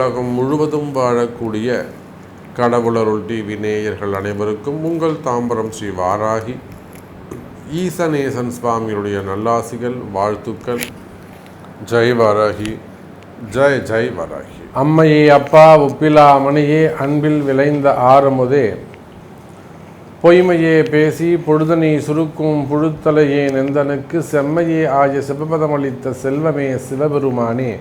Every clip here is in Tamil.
உலகம் முழுவதும் வாழக்கூடிய கடவுளருள் டிவி நேயர்கள் அனைவருக்கும் உங்கள் தாம்பரம் ஸ்ரீ வாராகி. ஈசநேசன் சுவாமியுடைய நல்லாசிகள் வாழ்த்துக்கள். ஜெய் வாராகி ஜெய் ஜெய் வாராகி. அம்மையே அப்பா ஒப்பிலா மணியே அன்பில் விளைந்த ஆறுமுதே. பொய்மையே பேசி பொழுதனை சுருக்கும் புழுத்தலையே நெந்தனுக்கு செம்மையே ஆய சிவபதமளித்த செல்வமே சிவபெருமானே.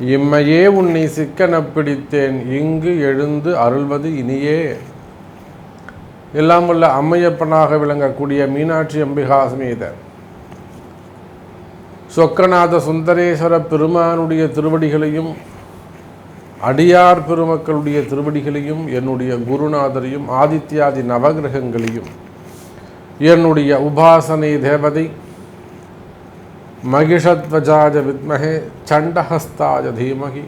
இம்மையே உன்னை சிக்கனப் பிடித்தேன் இங்கு எழுந்து அருள்வது இனியே. எல்லாம் வல்ல அம்மையப்பனாக விளங்கக்கூடிய மீனாட்சி அம்பிகா சமேத சொக்கநாத சுந்தரேஸ்வர பெருமானுடைய திருவடிகளையும் அடியார் பெருமக்களுடைய திருவடிகளையும் என்னுடைய குருநாதரையும் ஆதித்யாதி நவகிரகங்களையும் என்னுடைய உபாசனை தேவதை மகிஷத்வஜாஜ வித்மகே சண்டஹஸ்தாஜ தீமகி.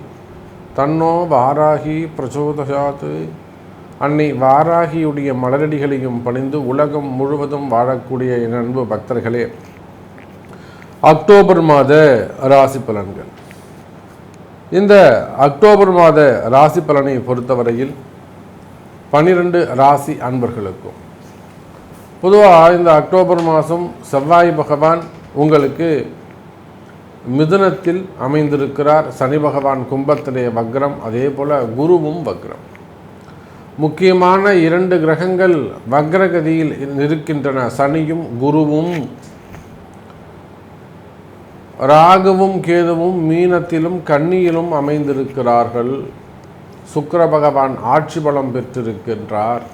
தன்னோ வாராகி பிரச்சோதயாத் அன்னை வாராகியுடைய மலரடிகளையும் பணிந்து உலகம் முழுவதும் வாழக்கூடிய என் அன்பு பக்தர்களே அக்டோபர் மாத ராசி பலன்கள். இந்த அக்டோபர் மாத ராசி பலனை பொறுத்தவரையில் பன்னிரண்டு ராசி அன்பர்களுக்கும் பொதுவாக இந்த அக்டோபர் மாதம் செவ்வாய் பகவான் உங்களுக்கு மிதுனத்தில் அமைந்திருக்கிறார் சனி பகவான் கும்பத்திலே வக்ரம் அதே போல் குருவும் வக்ரம். முக்கியமான இரண்டு கிரகங்கள் வக்ரகதியில் இருக்கின்றன சனியும் குருவும். ராகுவும் கேதுவும் மீனத்திலும் கன்னியிலும் அமைந்திருக்கிறார்கள். சுக்கர பகவான் ஆட்சி பலம் பெற்றிருக்கின்றார்.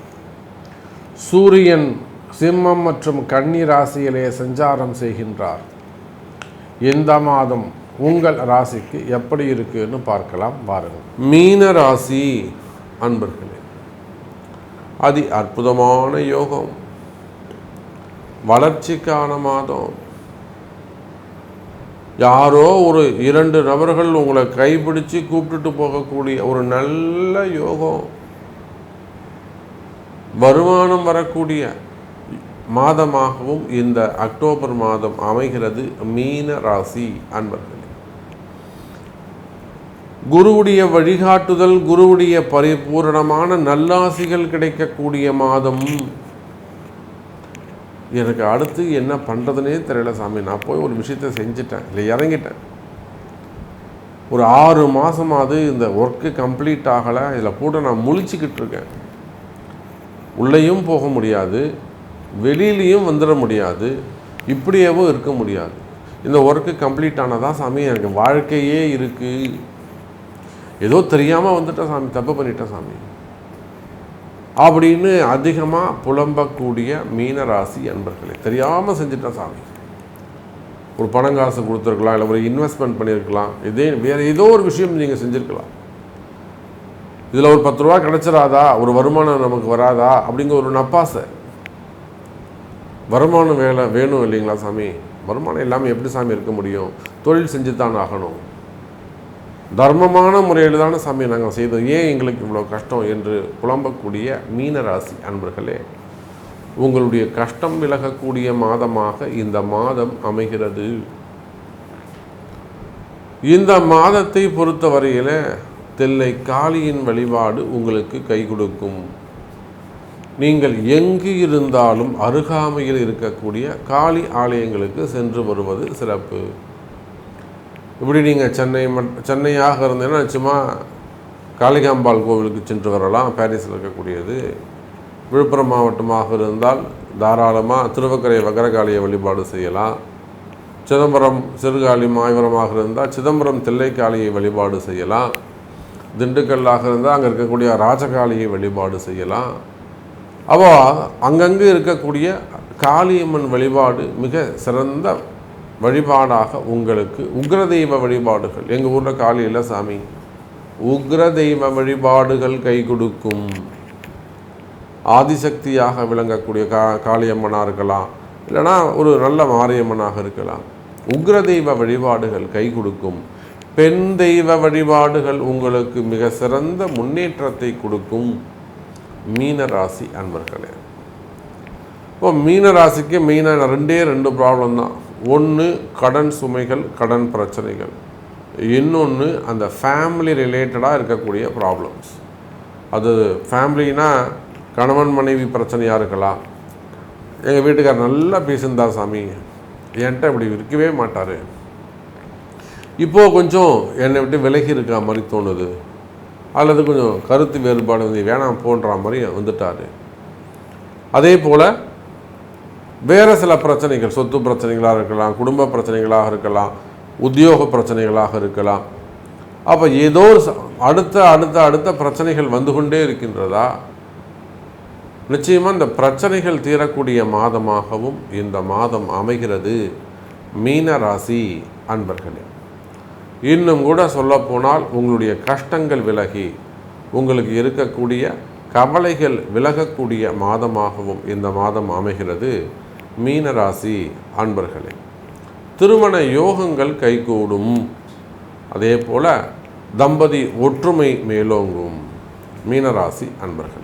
சூரியன் சிம்மம் மற்றும் கன்னி ராசியிலே சஞ்சாரம் செய்கின்றார். இந்த மாதம் உங்கள் ராசிக்கு எப்படி இருக்குன்னு பார்க்கலாம் பாருங்கள் மீன ராசி அன்பர்களே அதி அற்புதமான யோகம். வளர்ச்சிக்கான மாதம். யாரோ ஒரு இரண்டு நபர்கள் உங்களை கைப்பிடிச்சு கூப்பிட்டுட்டு போகக்கூடிய ஒரு நல்ல யோகம். வருமானம் வரக்கூடிய மாதமாகவும் இந்த அக்டோபர் மாதம் அமைகிறது மீன ராசி அன்பர்களே. குருவுடைய வழிகாட்டுதல் குருவுடைய பரிபூரணமான நல்லாசிகள் கிடைக்கக்கூடிய மாதம். எனக்கு அடுத்து என்ன பண்ணுறதுனே தெரியல சாமி. நான் போய் ஒரு விஷயத்த செஞ்சுட்டேன். இல்லை இறங்கிட்டேன். ஒரு ஆறு மாதமாவது இந்த ஒர்க்கு கம்ப்ளீட் ஆகலை. இதில் கூட நான் முழிச்சிக்கிட்டு இருக்கேன். உள்ளேயும் போக முடியாது. வெளியிலையும் வந்துட முடியாது இப்படியேவும் இருக்க முடியாது. இந்த ஒர்க்கு கம்ப்ளீட் ஆனதான் சாமி எனக்கு வாழ்க்கையே இருக்குது ஏதோ தெரியாமல் வந்துட்டேன் சாமி தப்பு பண்ணிட்டேன் சாமி. அப்படின்னு அதிகமாக புலம்பக்கூடிய மீன ராசி அன்பர்களே தெரியாமல் செஞ்சிட்டேன் சாமி. ஒரு பணங்காசு கொடுத்துருக்கலாம் இல்லை ஒரு இன்வெஸ்ட்மெண்ட் பண்ணியிருக்கலாம் இதே வேறு ஏதோ ஒரு விஷயம் நீங்கள் செஞ்சுருக்கலாம். இதில் ஒரு பத்து ரூபா கிடச்சிடாதா ஒரு வருமானம் நமக்கு வராதா? அப்படிங்கிற ஒரு நப்பாசை. வருமானம் வேலை வேணும் இல்லைங்களா சாமி? வருமானம் இல்லாமல் எப்படி சாமி இருக்க முடியும்? தொழில் செஞ்சு தான் ஆகணும். தர்மமான முறையில் தானே சாமி நாங்கள் செய்தோம். ஏன் எங்களுக்கு இவ்வளோ கஷ்டம் என்று புலம்பக்கூடிய மீனராசி அன்பர்களே உங்களுடைய கஷ்டம் விலகக்கூடிய மாதமாக இந்த மாதம் அமைகிறது. இந்த மாதத்தை பொறுத்தவரையில் தெல்லை காளியின் வழிபாடு உங்களுக்கு கை கொடுக்கும். நீங்கள் எங்கு இருந்தாலும் அருகாமையில் இருக்கக்கூடிய காளி ஆலயங்களுக்கு சென்று வருவது சிறப்பு. இப்படி நீங்கள் சென்னை மட் சென்னையாக இருந்தீங்கன்னா சும்மா காளிகாம்பாள் கோவிலுக்கு சென்று வரலாம். பாரிஸில் இருக்கக்கூடியது. விழுப்புரம் மாவட்டமாக இருந்தால் தாராளமாக திருவக்கரை வகரகாளியை வழிபாடு செய்யலாம். சிதம்பரம் சிறுகாளி மாயவரமாக இருந்தால் சிதம்பரம் தில்லைக்காளியை வழிபாடு செய்யலாம். திண்டுக்கல்லாக இருந்தால் அங்கே இருக்கக்கூடிய ராஜகாளியை வழிபாடு செய்யலாம். அப்போ அங்கங்கே இருக்கக்கூடிய காளியம்மன் வழிபாடு மிக சிறந்த வழிபாடாக உங்களுக்கு உக்ர தெய்வ வழிபாடுகள். எங்கள் ஊரில் காளி இல்லை சாமி. உக்ரதெய்வ வழிபாடுகள் கை கொடுக்கும். ஆதிசக்தியாக விளங்கக்கூடிய கா காளியம்மனாக இருக்கலாம். இல்லைனா ஒரு நல்ல மாரியம்மனாக இருக்கலாம். உக்ர தெய்வ வழிபாடுகள் கை கொடுக்கும். பெண் தெய்வ வழிபாடுகள் உங்களுக்கு மிக சிறந்த முன்னேற்றத்தை கொடுக்கும். மீன ராசி அன்பர்களே. இப்போ மீன ராசிக்கு மெயினாக ரெண்டே ரெண்டு ப்ராப்ளம் தான். ஒன்று கடன் சுமைகள் கடன் பிரச்சனைகள். இன்னொன்று அந்த ஃபேமிலி ரிலேட்டடாக இருக்கக்கூடிய ப்ராப்ளம்ஸ் அது ஃபேமிலினா கணவன் மனைவி பிரச்சனையாக இருக்கலாம். எங்கள் வீட்டுக்காரர் நல்லா பேசியிருந்தார் சாமி. என்கிட்ட இப்படி இருக்கவே மாட்டார். இப்போது கொஞ்சம் என்னை விட்டு விலகி இருக்கா மாதிரி தோணுது. அல்லது கொஞ்சம் கருத்து வேறுபாடு வந்து வேணாம் போன்ற மாதிரி வந்துட்டார். அதே போல் வேறு சில பிரச்சனைகள் சொத்து பிரச்சனைகளாக இருக்கலாம் குடும்ப பிரச்சனைகளாக இருக்கலாம் உத்தியோக பிரச்சனைகளாக இருக்கலாம். அப்போ ஏதோ ஒரு அடுத்த அடுத்த அடுத்த பிரச்சனைகள் வந்து கொண்டே இருக்கின்றதா? நிச்சயமாக இந்த பிரச்சனைகள் தீரக்கூடிய மாதமாகவும் இந்த மாதம் அமைகிறது. மீன ராசி அன்பர்களே. இன்னும் கூட சொல்லப்போனால் உங்களுடைய கஷ்டங்கள் விலகி உங்களுக்கு இருக்கக்கூடிய கவலைகள் விலகக்கூடிய மாதமாகவும் இந்த மாதம் அமைகிறது. மீனராசி அன்பர்களே திருமண யோகங்கள் கைகூடும். அதே போல தம்பதி ஒற்றுமை மேலோங்கும். மீனராசி அன்பர்கள்